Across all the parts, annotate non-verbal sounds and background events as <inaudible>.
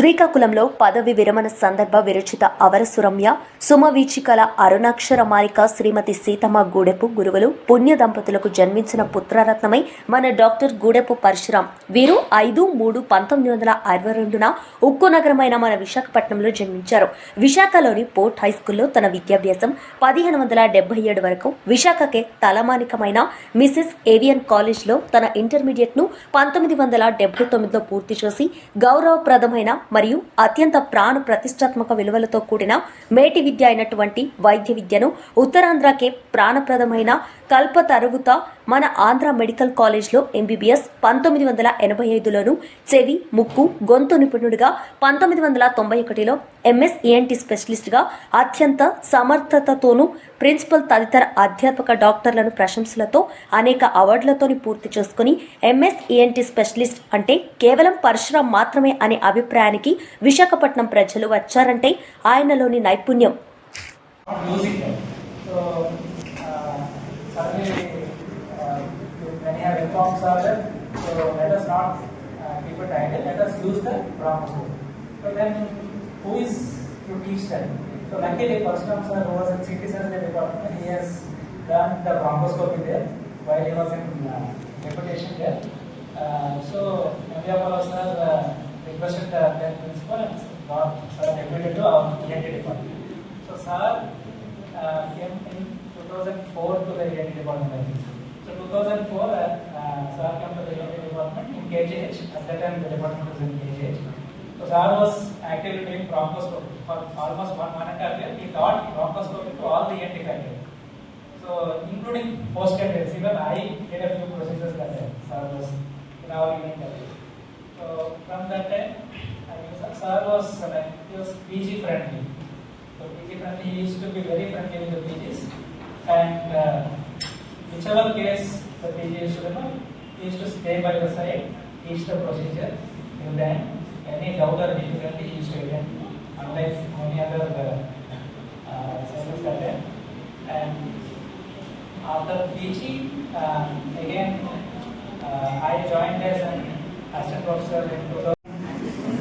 శ్రీకాకుళంలో పదవి విరమణ సందర్భ విరచిత అవరసురమ్య సుమవీచికల అరుణాక్షర మాలిక శ్రీమతి సీతమ్మ గూడెపు గురువులు పుణ్య దంపతులకు జన్మించిన పుత్రరత్నమై మన డాక్టర్ గూడెపు పరశురాం. వీరు ఐదు మూడు పంతొమ్మిది వందల అరవై రెండున ఉక్కు నగరమైన మన విశాఖపట్నంలో జన్మించారు. విశాఖలోని పోర్ట్ హై స్కూల్లో తన విద్యాభ్యాసం పదిహేను వందల డెబ్బై ఏడు వరకు విశాఖకే తలమానికమైన మిసెస్ ఏవియన్ కాలేజ్లో తన ఇంటర్మీడియట్ను పంతొమ్మిది వందల డెబ్బై తొమ్మిదిలో పూర్తి చేసి గౌరవప్రదమైన మరియు అత్యంత ప్రాణ ప్రతిష్టాత్మక విలువలతో కూడిన మేటి విద్య అయినటువంటి వైద్య విద్యను ఉత్తరాంధ్రకే ప్రాణప్రదమైన కల్పతరుగుత మన ఆంధ్ర మెడికల్ కాలేజ్లో ఎంబీబీఎస్ పంతొమ్మిది వందల ఎనభై ఐదులోను చెవి ముక్కు గొంతు నిపుణుడిగా పంతొమ్మిది వందల తొంభై ఒకటిలో ఎంఎస్ ఈఎన్టీ స్పెషలిస్ట్గా అత్యంత సమర్థతతోనూ ప్రిన్సిపల్ తదితర అధ్యాపక డాక్టర్లను ప్రశంసలతో అనేక అవార్డులతో పూర్తి చేసుకుని ఎంఎస్ఈఎన్టీ స్పెషలిస్ట్ అంటే కేవలం పరశురామ్ మాత్రమే అనే అభిప్రాయానికి విశాఖపట్నం ప్రజలు వచ్చారంటే ఆయనలోని నైపుణ్యం. So luckily, Parshuram sir, who was in surgery department, he has done the bronchoscopy there while he was in uh, deputation there. Uh, so, Navya sir uh, requested the then principal and got sir deputed to our ENT department. So, sir uh, came in 2004 to the ENT department. I think. So, 2004, uh, uh, sir came to the ENT department in KGH. At that time, the department was in KGH. So, sir was actively doing bronchoscopy almost one, one and a half year. He taught bronchoscopy to all the ENT faculty. So, including post candidates, even I did a few procedures that time. Sir was in our unit that day. So, from that time, I mean, sir was uh, like, he was PG friendly. So, PG friendly, he used to be very friendly with the PGs. And uh, whichever case the PG used to do, he used to stay by the side, teach the procedure, till then, any doubt or difficulty, he used to unlike many other uh, uh, service that time. And after PG, uh, again, uh, I joined as an assistant professor in 2000.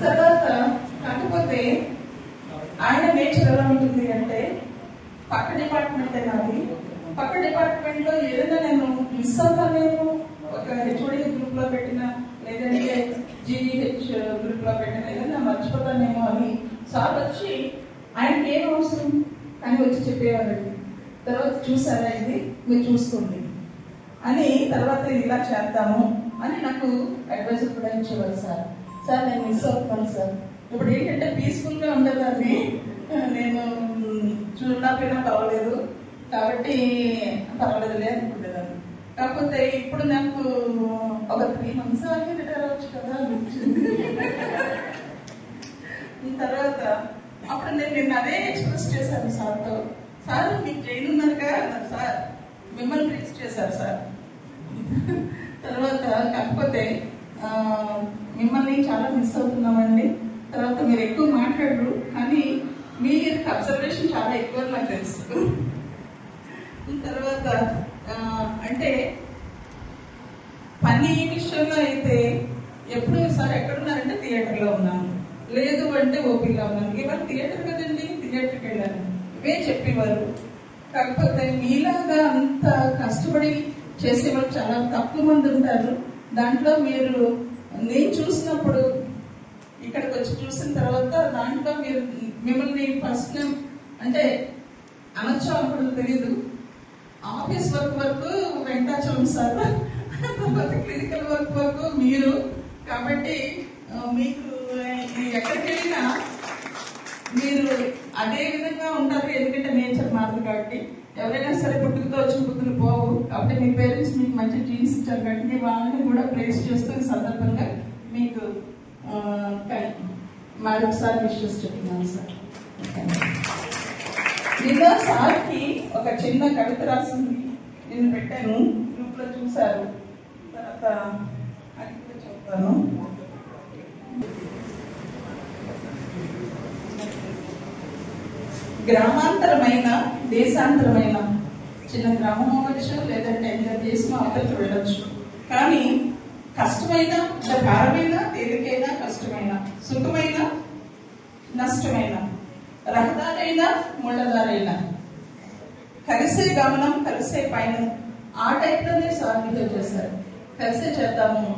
తర్వాత కాకపోతే ఆయన nature ఎలా ఉంటుంది అంటే పక్క department నాది పక్క డిపార్ట్మెంట్లో ఏదైనా నేను మిస్ అవుతానేమో ఒక హెచ్ఓడి గ్రూప్లో పెట్టిన లేదంటే జీడీహెచ్ గ్రూప్లో పెట్టిన ఏదైనా మర్చిపోతానేమో అని సార్ వచ్చి ఆయనకి ఏం అవసరం? అని వచ్చి చెప్పేవారండి. తర్వాత చూసారా ఇది? మీరు చూసుకోండి. అని తర్వాత ఇలా చేద్దాము అని నాకు అడ్వైజర్ కూడా ఇచ్చేవారు సార్. సార్ నేను మిస్ అవుతున్నాను సార్. ఇప్పుడు ఏంటంటే పీస్ఫుల్గా ఉండేదాన్ని నేను చూడకపోయినా పర్వాలేదు. కాబట్టి పర్వాలేదులే అనుకునేదాన్ని కాకపోతే ఇప్పుడు నాకు ఒక త్రీ మంత్స్ ఆగి నేను నిన్న అదే ఎక్స్ప్రెస్ చేశాను సార్తో. సార్ మీకు ట్రైన్ ఉన్నారుగా అన్నారు. సార్ మిమ్మల్ని ప్లీజ్ చేశారు సార్. తర్వాత కాకపోతే మిమ్మల్ని చాలా మిస్ అవుతున్నామండి. తర్వాత మీరు ఎక్కువ మాట్లాడరు కానీ మీ అబ్జర్వేషన్ చాలా ఎక్కువ నాకు తెలుసు. తర్వాత అంటే పని విషయంలో అయితే ఎప్పుడు సార్ ఎక్కడున్నారంటే థియేటర్లో ఉన్నాను లేదు అంటే ఓపీలో ఉన్నాను ఇవాళ థియేటర్ కదండి? థియేటర్కి వెళ్ళాను ఇవే చెప్పేవారు. కాకపోతే మీలాగా అంత కష్టపడి చేసేవాళ్ళు చాలా తక్కువ మంది ఉంటారు. దాంట్లో మీరు నేను చూసినప్పుడు ఇక్కడికి వచ్చి చూసిన తర్వాత దాంట్లో మీరు మిమ్మల్ని ఫస్ట్ టైం అంటే అనొచ్చు అప్పుడు తెలీదు. ఆఫీస్ వర్క్ వరకు వెంకటాచలం సార్. <laughs> తర్వాత క్లినికల్ వర్క్ వరకు మీరు. కాబట్టి మీకు ఎక్కడికి వెళ్ళినా మీరు అదే విధంగా ఉంటారు ఎందుకంటే నేచర్ మారదు కాబట్టి ఎవరైనా సరే పుట్టుకతో వచ్చిన బుద్ధులు పోవు. కాబట్టి మీ పేరెంట్స్ మీకు మంచి జీన్స్ ఇచ్చారు కాబట్టి వాళ్ళని కూడా ప్లేస్ చేస్తూ సందర్భంగా మీకు మరొకసారి విషయస్ చెప్తున్నాను సార్. నిన్న సార్కి ఒక చిన్న కవిత రాసింది. నేను పెట్టాను. గ్రూప్లో చూశారు. తర్వాత అది చెప్తాను. గ్రామాంతరమైన దేశాంతరమైన చిన్న గ్రామం అవ్వచ్చు లేదంటే ఎంత దేశం అవతలకి వెళ్ళచ్చు కానీ కష్టమైన భారమైన తేలికైనా కష్టమైన సుఖమైన నష్టమైన రహదారైనా ముళ్ళదారైనా కలిసే గమనం కలిసే పైన ఆ టైప్లోనే సాధితో చేశారు కలిసే చేద్దాము.